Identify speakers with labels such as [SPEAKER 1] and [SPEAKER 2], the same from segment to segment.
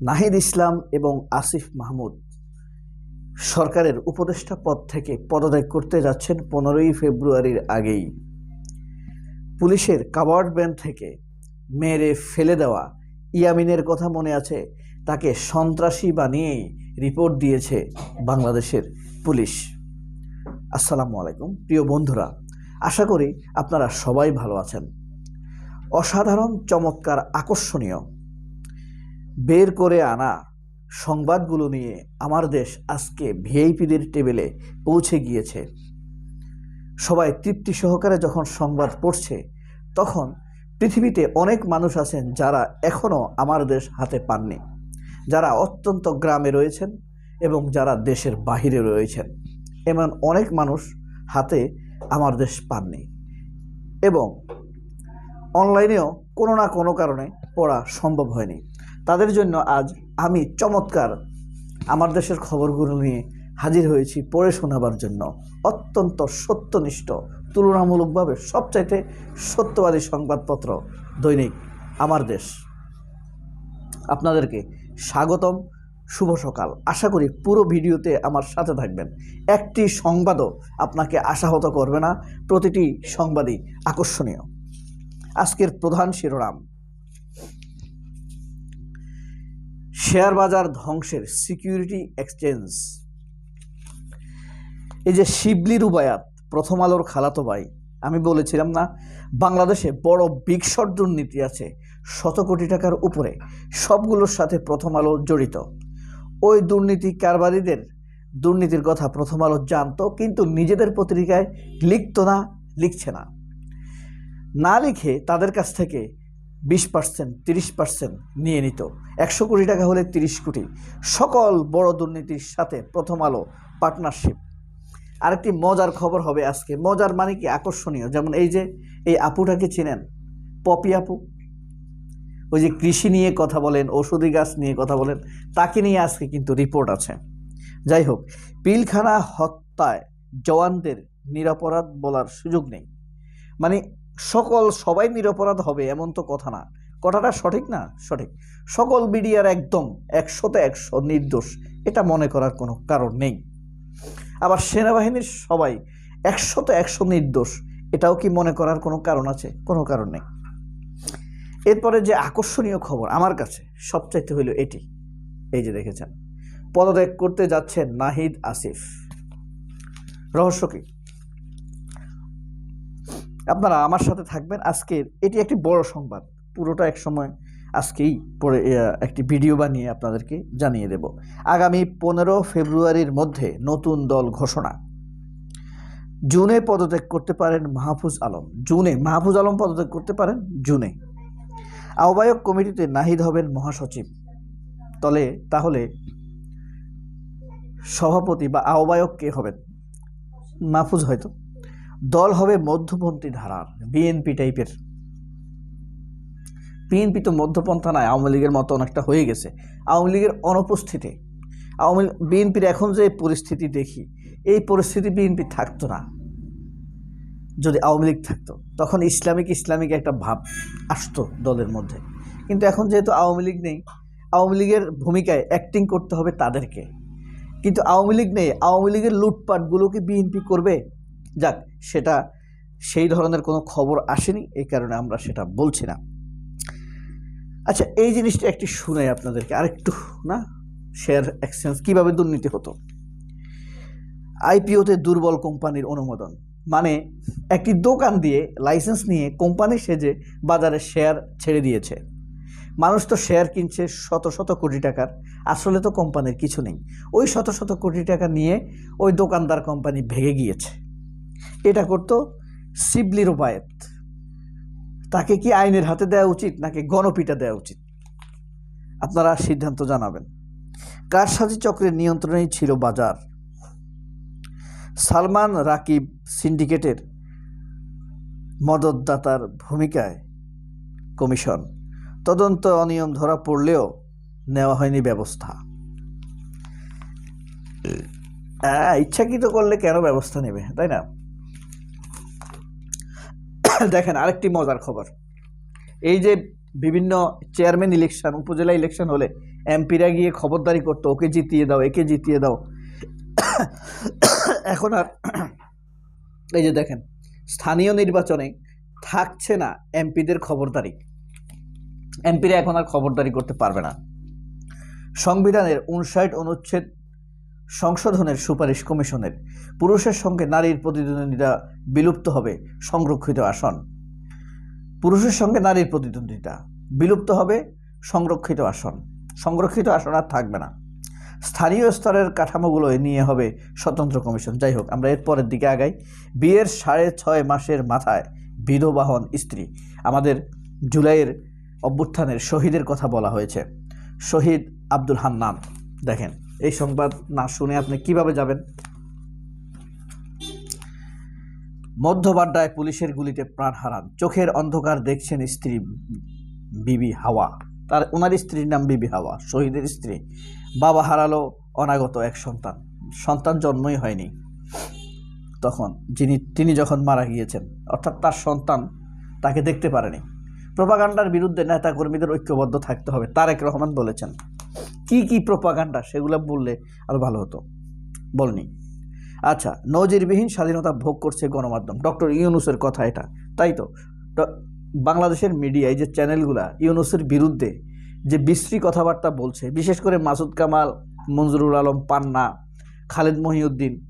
[SPEAKER 1] নাহিদ ইসলাম এবং আসিফ মাহমুদ সরকারের উপদেষ্টা পদ থেকে পদত্যাগ করতে যাচ্ছেন পনেরোই ফেব্রুয়ারির আগেই। পুলিশের কাবার্ড ব্যান থেকে মেরে ফেলে দেওয়া ইয়ামিনের কথা মনে আছে, তাকে সন্ত্রাসী বানিয়েই রিপোর্ট দিয়েছে বাংলাদেশের পুলিশ। আসসালামু আলাইকুম, প্রিয় বন্ধুরা, আশা করি আপনারা সবাই ভালো আছেন। অসাধারণ, চমৎকার, আকর্ষণীয় বের করে আনা সংবাদগুলো নিয়ে আমার দেশ আজকে ভিআইপিদের টেবিলে পৌঁছে গিয়েছে। সবাই তৃপ্তি সহকারে যখন সংবাদ পড়ছে, তখন পৃথিবীতে অনেক মানুষ আছেন যারা এখনও আমার দেশ হাতে পাননি, যারা অত্যন্ত গ্রামে রয়েছেন এবং যারা দেশের বাহিরে রয়েছেন। এমন অনেক মানুষ হাতে আমার দেশ পাননি এবং অনলাইনেও কোনো না কোনো কারণে পড়া সম্ভব হয়নি। তাদের জন্য আজ আমি চমৎকার আমার দেশের খবরগুলো নিয়ে হাজির হয়েছি পড়ে শোনাবার জন্য। অত্যন্ত সত্যনিষ্ঠ, তুলনামূলকভাবে সবচাইতে সত্যবাদী সংবাদপত্র দৈনিক আমার দেশ। আপনাদেরকে স্বাগতম, শুভ সকাল। আশা করি পুরো ভিডিওতে আমার সাথে থাকবেন। একটি সংবাদও আপনাকে আশাহত করবে না, প্রতিটি সংবাদই আকর্ষণীয়। আজকের প্রধান শিরোনাম শেয়ার বাজার ধ্বংসের সিকিউরিটি এক্সচেঞ্জ। এই যে শিবলি রুবায়াত প্রথম আলোর খালাতো ভাই, আমি বলেছিলাম না, বাংলাদেশে বড় বিগ শট দুর্নীতি আছে শত কোটি টাকার উপরে, সবগুলোর সাথে প্রথম আলো জড়িত। ওই দুর্নীতি কারবারিদের, দুর্নীতির কথা প্রথম আলো জানতো, কিন্তু নিজেদের পত্রিকায় লিখতো না, লিখছে না। না লিখে তাদের কাছ থেকে বিশ পার্সেন্ট, তিরিশ পার্সেন্ট নিয়ে নিত। একশো কোটি টাকা হলে তিরিশ কোটি। সকল বড় দুর্নীতির সাথে প্রথম আলো পার্টনারশিপ আরেকটি মজার খবর হবে আজকে। মজার মানে কি? আকর্ষণীয়। যেমন এই যে, এই আপুটাকে চিনেন? পপি আপু। ওই যে কৃষি নিয়ে কথা বলেন ওষুধি গাছ নিয়ে কথা বলেন, তাকে নিয়ে আজকে কিন্তু রিপোর্ট আছে। যাই হোক, পিলখানা হত্যায় জওয়ানদের নিরাপরাধ বলার সুযোগ নেই। মানে সকল সবাই নিরপরাধ হবে, এমন তো কথা না। কথাটা সঠিক না? সঠিক। সকল মিডিয়ার একদম একশোতে একশো নির্দোষ। এটা মনে করার কোনো কারণ নেই। আবার সেনাবাহিনীর সবাই একশোতে একশো নির্দোষ। এটাও কি মনে করার কোনো কারণ আছে? কোনো কারণ নেই। এরপরে যে আকর্ষণীয় খবর আমার কাছে, সবচাইতে হইল এটি। এই যে দেখেছেন। পদত্যাগ করতে যাচ্ছেন নাহিদ আসিফ। রহস্য কি? আপনারা আমার সাথে থাকবেন। আজকের এটি একটি বড় সংবাদ। পুরোটা এক সময় আজকেই পরে একটি ভিডিও বানিয়ে আপনাদেরকে জানিয়ে দেব। আগামী পনেরো ফেব্রুয়ারির মধ্যে নতুন দল ঘোষণা। জুনে পদত্যাগ করতে পারেন মাহফুজ আলম। জুনে, মাহফুজ আলম পদত্যাগ করতে পারেন জুনে। আহ্বায়ক কমিটিতে নাহিদ হবেন মহাসচিব। তলে, তাহলে সভাপতি বা আহ্বায়ক কে হবেন? মাহফুজ হয়তো। দল হবে মধ্যপন্থী ধারার, বিএনপি টাইপের বিএনপি তো মধ্যপন্থা নয়, আওয়ামী লীগের মতো অনেকটা হয়ে গেছে। আওয়ামী লীগের অনুপস্থিতি, আওয়ামী বিএনপির এখন যে পরিস্থিতি দেখি, এই পরিস্থিতি বিএনপি থাকতো না। যদি আওয়ামী লীগ থাকতো, তখন ইসলামিক ইসলামিক একটা ভাব আসতো দলের মধ্যে। কিন্তু এখন যেহেতু আওয়ামী লীগ নেই, আওয়ামী লীগের ভূমিকায় অ্যাক্টিং করতে হবে তাদেরকে। কিন্তু আওয়ামী লীগ নেই, আওয়ামী লীগের লুটপাটগুলোকে বিএনপি করবে যাক, সেটা, সেই ধরনের কোনো খবর আসেনি, এই কারণে আমরা সেটা বলছি না। আচ্ছা এই জিনিসটা একটি শুনে আপনাদেরকে আরেকটু না শেয়ার এক্সচেঞ্জ কীভাবে দুর্নীতি হতো? আইপিওতে দুর্বল কোম্পানির অনুমোদন মানে একটি দোকান দিয়ে লাইসেন্স নিয়ে কোম্পানি সেজে বাজারে শেয়ার ছেড়ে দিয়েছে। মানুষ তো শেয়ার কিনছে শত শত কোটি টাকার, আসলে তো কোম্পানির কিছু নেই। ওই শত শত কোটি টাকা নিয়ে ওই দোকানদার কোম্পানি ভেঙে গিয়েছে। এটা করতো শিবলি রোবায়েত। তাকে কি আইনের হাতে দেওয়া উচিত নাকি গণপিটা দেওয়া উচিত? আপনারা সিদ্ধান্ত জানাবেন। কারসাজি চক্রের নিয়ন্ত্রণেই ছিল বাজার। সালমান রাকিব সিন্ডিকেটের মদতদাতার ভূমিকায় কমিশন। তদন্ত অনিয়ম ধরা পড়লেও নেওয়া হয়নি ব্যবস্থা। ইচ্ছাকৃত করলে কেন ব্যবস্থা নেবে, তাই না? দেখেন, আরেকটি মজার খবর। এই যে বিভিন্ন চেয়ারম্যান ইলেকশন উপজেলা ইলেকশন হলে এমপিরা গিয়ে খবরদারি করতো, ওকে জিতিয়ে দাও, একে জিতিয়ে দাও। এখন আর এই যে দেখেন, স্থানীয় নির্বাচনে থাকছে না এমপিদের খবরদারি। এমপিরা এখন আর খবরদারি করতে পারবে না। সংবিধানের উনষাট অনুচ্ছেদ সংশোধনের সুপারিশ কমিশনের। পুরুষের সঙ্গে নারীর প্রতিদ্বন্দ্বিতা বিলুপ্ত হবে, সংরক্ষিত আসন। পুরুষের সঙ্গে নারীর প্রতিদ্বন্দ্বিতা বিলুপ্ত হবে, সংরক্ষিত আসন। সংরক্ষিত আসন আর থাকবে না। স্থানীয় স্তরের কাঠামোগুলো নিয়ে হবে স্বতন্ত্র কমিশন। যাই হোক, আমরা এর পরের দিকে আগাই। বিয়ের সাড়ে ছয় মাসের মাথায় বিধবাহন স্ত্রী। আমাদের জুলাইয়ের অভ্যুত্থানের শহীদের কথা বলা হয়েছে। শহীদ আব্দুল হান্নান। দেখেন। এই সংবাদ না শুনে আপনি কীভাবে যাবেন? মধ্যবাড্ডায় পুলিশের গুলিতে প্রাণ হারান। চোখের অন্ধকার দেখছেন স্ত্রী বিবি হাওয়া। তার, ওনার স্ত্রীর নাম বিবি হাওয়া, শহীদের স্ত্রী। বাবা হারালো অনাগত এক সন্তান। সন্তান জন্মই হয়নি। তখন যিনি, তিনি যখন মারা গিয়েছেন, অর্থাৎ তার সন্তান তাকে দেখতে পারেনি। প্রপাগান্ডার বিরুদ্ধে নেতা কর্মীদের ঐক্যবদ্ধ থাকতে হবে, তারেক রহমান বলেছেন। কি কি প্রপাগান্ডা সেগুলো বললে আরও ভালো হতো। বলনি আচ্ছা নজিরবিহীন স্বাধীনতা ভোগ করছে গণমাধ্যম। ডক্টর ইউনুসের কথা এটা, তাই তো? বাংলাদেশের মিডিয়ায় যে চ্যানেলগুলা, ইউনুসের বিরুদ্ধে যে বিশ্রী কথাবার্তা বলছে, বিশেষ করে মাসুদ কামাল মঞ্জুরুল আলম পান্না, খালেদ মহিউদ্দিন,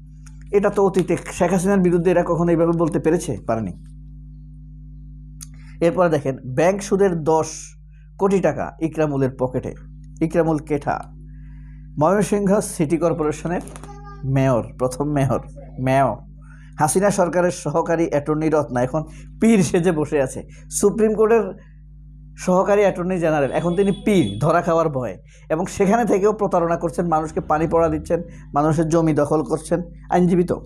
[SPEAKER 1] এটা তো অতীতে শেখ হাসিনার বিরুদ্ধে এরা কখনো এইভাবে বলতে পেরেছে? পারেনি। এরপরে দেখেন, ব্যাংক সুদের দশ কোটি টাকা ইকরামুলের পকেটে। ইকরামুল কেঠা। ময়মনসিংহ সিটি কর্পোরেশনের মেয়র, প্রথম মেয়র মেয়র। হাসিনা সরকারের সহকারী অ্যাটর্নি রত্না। এখন পীর সেজে বসে আছে। সুপ্রিম কোর্টের সহকারী অ্যাটর্নি জেনারেল। এখন তিনি পীর, ধরা খাওয়ার ভয়ে। এবং সেখানে থেকেও প্রতারণা করছেন, মানুষকে পানি পড়া দিচ্ছেন, মানুষের জমি দখল করছেন আইনজীবী তো।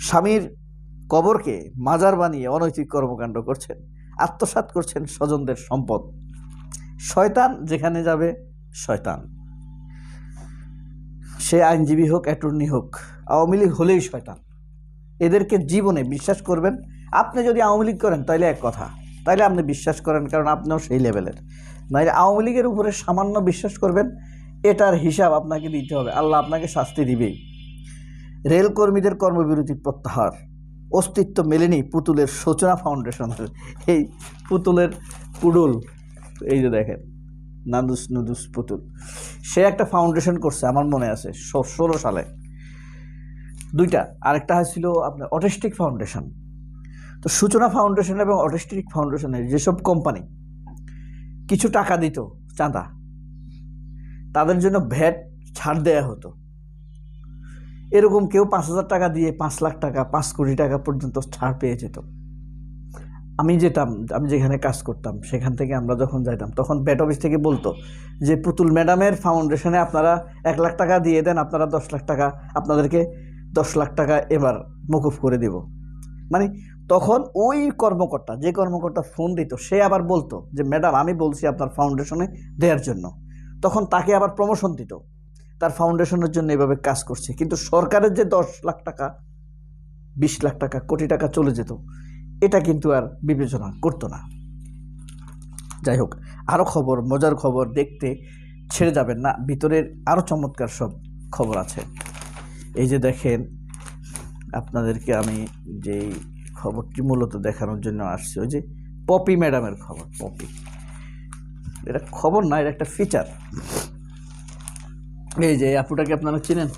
[SPEAKER 1] স্বামীর কবরকে মাজার বানিয়ে অনৈতিক কর্মকাণ্ড করছেন, আত্মসাৎ করছেন স্বজনদের সম্পদ। শয়তান যেখানে যাবে, শয়তান। সে আইনজীবী হোক অ্যাটর্নি হোক, আওয়ামী লীগ হলেই শয়তান। এদেরকে জীবনে বিশ্বাস করবেন। আপনি যদি আওয়ামী লীগ করেন, তাইলে এক কথা। তাইলে আপনি বিশ্বাস করেন, কারণ আপনিও সেই লেভেলের। নাইলে আওয়ামী লীগের উপরে সামান্য বিশ্বাস করবেন, এটার হিসাব আপনাকে দিতে হবে। আল্লাহ আপনাকে শাস্তি দিবেই। রেলকর্মীদের কর্মবিরতি প্রত্যাহার। অস্তিত্ব মেলেনি পুতুলের সূচনা ফাউন্ডেশনের। এই পুতুলের পুডুল এই যে দেখেন, নাদুস নুদুস পুতুল। সে একটা ফাউন্ডেশন করছে, আমার মনে আছে ষোলো সালে। দুইটা, আরেকটা হয়েছিল আপনার অটিস্টিক ফাউন্ডেশন তো সূচনা ফাউন্ডেশন এবং অটিস্টিক ফাউন্ডেশনের যেসব কোম্পানি কিছু টাকা দিত চাঁদা, তাদের জন্য ভ্যাট ছাড় দেয়া হতো। এরকম কেউ পাঁচ হাজার টাকা দিয়ে পাঁচ লাখ টাকা, পাঁচ কোটি টাকা পর্যন্ত ছাড় পেয়ে যেত। আমি যেতাম, আমি যেখানে কাজ করতাম, সেখান থেকে আমরা যখন যাইতাম, তখন ব্যাট অফিস থেকে বলতো যে, পুতুল ম্যাডামের ফাউন্ডেশনে আপনারা এক লাখ টাকা দিয়ে দেন, আপনারা দশ লাখ টাকা, আপনাদেরকে দশ লাখ টাকা এবার মকুফ করে দেব। মানে তখন ওই কর্মকর্তা, যে কর্মকর্তা ফোন দিত, সে আবার বলতো যে, ম্যাডাম, আমি বলছি আপনার ফাউন্ডেশনে দেওয়ার জন্য। তখন তাকে আবার প্রমোশন দিত, তার ফাউন্ডেশনের জন্য এভাবে কাজ করছে। কিন্তু সরকারের যে দশ লাখ টাকা, বিশ লাখ টাকা, কোটি টাকা চলে যেত এটা কিন্তু আর বিবেচনা করতো না। যাই হোক আরও খবর, মজার খবর দেখতে ছেড়ে যাবেন না। ভিতরের আরও চমৎকার সব খবর আছে। এই যে দেখেন, আপনাদেরকে আমি যেই খবরটি মূলত দেখানোর জন্য আসছি, ওই যে পপি ম্যাডামের খবর, পপি। এটা খবর না, এটা একটা ফিচার এই যে, আপুটাকে আপনারা চিনেন?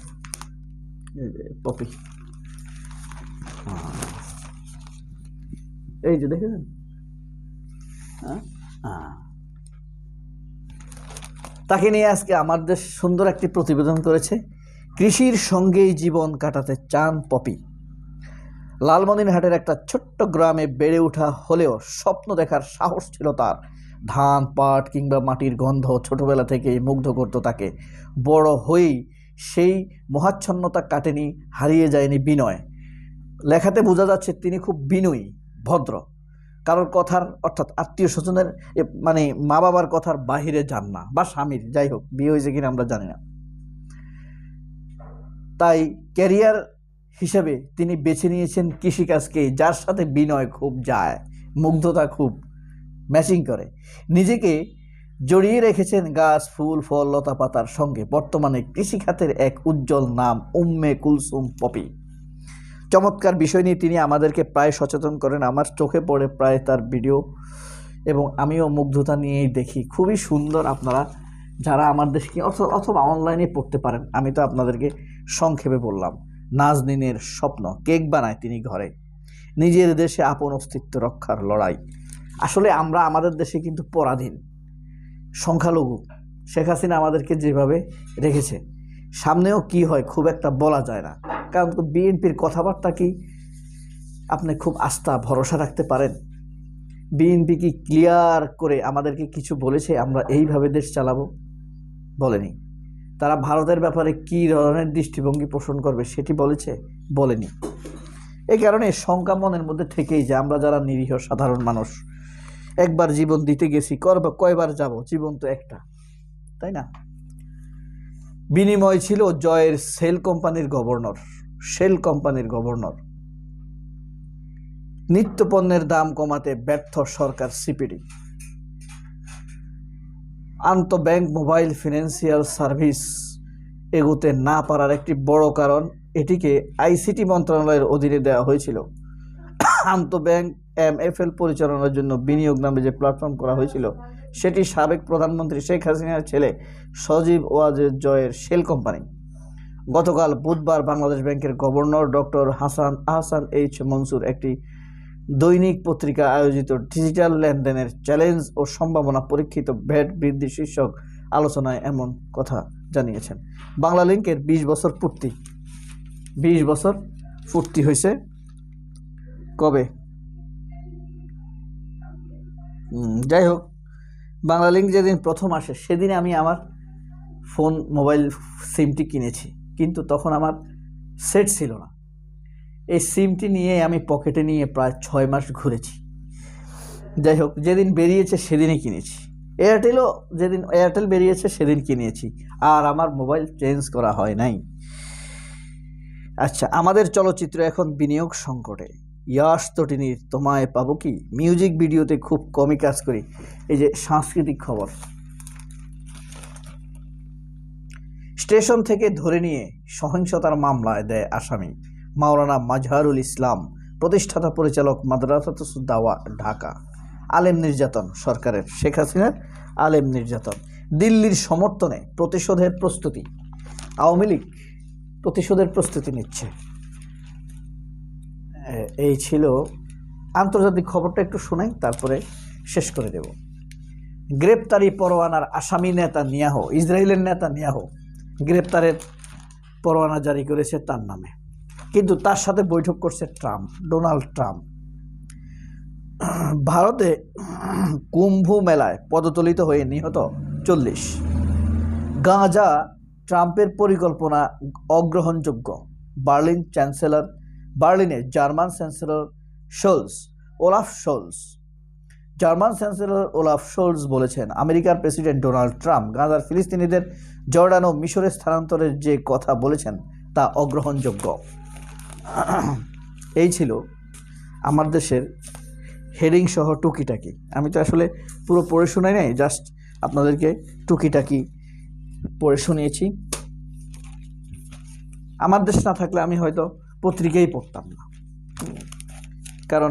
[SPEAKER 1] এই যে, পপি। এই যে দেখেছেন হ্যাঁ? হ্যাঁ। তাকে নিয়ে আজকে আমার দেশ সুন্দর একটি প্রতিবেদন করেছে। কৃষির সঙ্গেই জীবন কাটাতে চান পপি। লালমনিরহাটের একটা ছোট্ট গ্রামে বেড়ে ওঠা হলেও স্বপ্ন দেখার সাহস ছিল তার। ধান, পাট কিংবা মাটির গন্ধ ছোটবেলা থেকেই মুগ্ধ করত তাকে। বড় হয়েই সেই মহাচ্ছন্নতা কাটেনি, হারিয়ে যায়নি বিনয়। লেখাতে বোঝা যাচ্ছে তিনি খুব বিনয়ী। ভদ্র। কারোর কথার অর্থাৎ আত্মীয় স্বজনের মানে মা বাবার কথার বাহিরে যান না বা স্বামীর, যাই হোক, বিয়ে হয়েছে কিনা আমরা জানি না। তাই ক্যারিয়ার হিসেবে তিনি বেছে নিয়েছেন কৃষিকাজকে যার সাথে বিনয় খুব যায়, মুগ্ধতা খুব, ম্যাচিং করে। নিজেকে জড়িয়ে রেখেছেন গাছ, ফুল, ফল, লতা পাতার সঙ্গে। বর্তমানে কৃষিখাতের এক উজ্জ্বল নাম, উম্মে কুলসুম পপি। চমৎকার বিষয় নিয়ে তিনি আমাদেরকে প্রায় সচেতন করেন। আমার চোখে পড়ে প্রায় তার ভিডিও এবং আমিও মুগ্ধতা নিয়েই দেখি। খুবই সুন্দর আপনারা যারা আমার দেশকে অথ- অথবা অনলাইনে পড়তে পারেন। আমি তো আপনাদেরকে সংক্ষেপে বললাম, নাজনিনের স্বপ্ন, কেক বানায় তিনি ঘরে, নিজের দেশে আপন অস্তিত্ব রক্ষার লড়াই। আসলে আমরা আমাদের দেশে কিন্তু পরাধীন, সংখ্যালঘু। শেখ হাসিনা আমাদেরকে যেভাবে রেখেছে, সামনেও কি হয় খুব একটা বলা যায় না। কারণ বিএনপির কথাবার্তা কি? আপনি খুব আস্থা, ভরসা রাখতে পারেন। বিএনপি কি ক্লিয়ার করে আমাদেরকে কিছু বলেছে? আমরা এইভাবে দেশ চালাবো? বলেনি। তারা ভারতের ব্যাপারে কী ধরনের দৃষ্টিভঙ্গি পোষণ করবে সেটি বলেছে? বলেনি। এই কারণে শঙ্কা মনের মধ্যে থেকেই যে আমরা যারা নিরীহ, সাধারণ মানুষ, একবার জীবন দিতে গেছি, করবা, কয়বার যাব, জীবন তো একটা, তাই না? বিনিময় ছিল জয়ের সেল কোম্পানির গভর্নর। সেল কোম্পানির গভর্নর। নিত্যপণ্যের দাম কমাতে ব্যর্থ সরকার সিপিডি। আন্তঃব্যাংক মোবাইল ফিনান্সিয়াল সার্ভিস এগোতে না পারার একটি বড় কারণ এটিকে আইসিটি মন্ত্রণালয়ের অধীনে দেওয়া হয়েছিল। আন্তঃব্যাংক এমএফএল পরিচালনার জন্য বিনিয়োগ নামে যে প্ল্যাটফর্ম করা হয়েছিল, সেটি সাবেক প্রধানমন্ত্রী শেখ হাসিনার ছেলে সজীব ওয়াজের জয়ের শেল কোম্পানি। গতকাল বুধবার বাংলাদেশ ব্যাংকের governor doctor Hasan Ahsan H Mansur একটি দৈনিক পত্রিকা আয়োজিত ডিজিটাল লেনদেনের চ্যালেঞ্জ ও সম্ভাবনা পরীক্ষিত ভ্যাট বৃদ্ধি শীর্ষক আলোচনায় এমন কথা জানিয়েছেন। বাংলা লিঙ্কের বিশ বছর পূর্তি। বিশ বছর পূর্তি হয়েছে। কবে? যাই হোক, বাংলা লিঙ্ক যেদিন প্রথম আসে, সেদিনে আমি আমার ফোন, মোবাইল সিমটি কিনেছি। কিন্তু তখন আমার সেট ছিল না। এই সিমটি নিয়ে আমি পকেটে নিয়ে প্রায় ছয় মাস ঘুরেছি। যাই হোক, যেদিন বেরিয়েছে সেদিনই কিনেছি। এয়ারটেলও যেদিন এয়ারটেল বেরিয়েছে সেদিন কিনেছি। আর আমার মোবাইল চেঞ্জ করা হয় নাই। আচ্ছা আমাদের চলচ্চিত্র এখন বিনিয়োগ সংকটে। ইয়াস তটিনীর তোমায় পাবো কি? মিউজিক ভিডিওতে খুব কমই কাজ করি। এই যে সাংস্কৃতিক খবর। স্টেশন থেকে ধরে নিয়ে সহিংসতার মামলায় দেয় আসামি। মাওলানা মাজহারুল ইসলাম, প্রতিষ্ঠাতা পরিচালক মাদ্রাসাতুদ্দাওয়া ঢাকা। আলেম নির্যাতন সরকারের। শেখ হাসিনার আলেম নির্যাতন। দিল্লির সমর্থনে প্রতিশোধের প্রস্তুতি। আওয়ামী লীগ প্রতিশোধের প্রস্তুতি নিচ্ছে। এই ছিল আন্তর্জাতিক খবরটা একটু শোনাই, তারপরে শেষ করে দেব। গ্রেপ্তারি পরোয়ানার আসামি নেতা নিয়াহ ইসরায়েলের নেতা নিয়াহ গ্রেপ্তারের পরোয়ানা জারি করেছে তার নামে। কিন্তু তার সাথে বৈঠক করছে ট্রাম্প, ডোনাল্ড ট্রাম্প। ভারতে কুম্ভ মেলায় পদতলিত হয়ে নিহত চল্লিশ। গাঁজা ট্রাম্পের পরিকল্পনা অগ্রহণযোগ্য। Berlin chancellor বার্লিনে German chancellor Scholz, Olaf Scholz German chancellor Olaf Scholz বলেছেন, আমেরিকার প্রেসিডেন্ট ডোনাল্ড ট্রাম্প গাজার ফিলিস্তিনিদের জর্ডান ও মিশরে স্থানান্তরের যে কথা বলেছেন, তা অগ্রহণযোগ্য। এই ছিল আমার দেশের হেডিং সহ টুকিটাকি। আমি তো আসলে পুরো পড়ে শোনাই নাই, জাস্ট আপনাদেরকে টুকিটাকি পড়ে শুনিয়েছি। আমার দেশ না থাকলে আমি হয়তো পত্রিকাই পড়তাম না। কারণ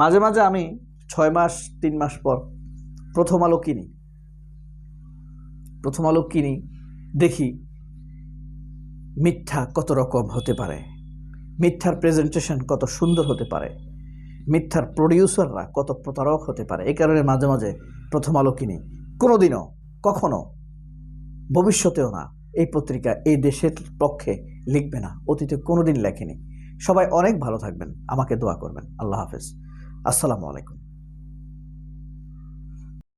[SPEAKER 1] মাঝে মাঝে আমি ছয় মাস, তিন মাস পর প্রথম আলো কিনি। প্রথম আলো কিনি, দেখি মিথ্যা কত রকম হতে পারে, মিথ্যার প্রেজেন্টেশন কত সুন্দর হতে পারে, মিথ্যার প্রডিউসাররা কত প্রতারক হতে পারে এই কারণে মাঝে মাঝে প্রথম আলো কিনি। কোনোদিনও, কখনো, ভবিষ্যতেও না, এই পত্রিকা এই দেশের পক্ষে লিখবে না, অতীতে কোনোদিন লেখেনি। সবাই অনেক ভালো থাকবেন, আমাকে দোয়া করবেন। আল্লাহ হাফেজ। আসসালামু আলাইকুম।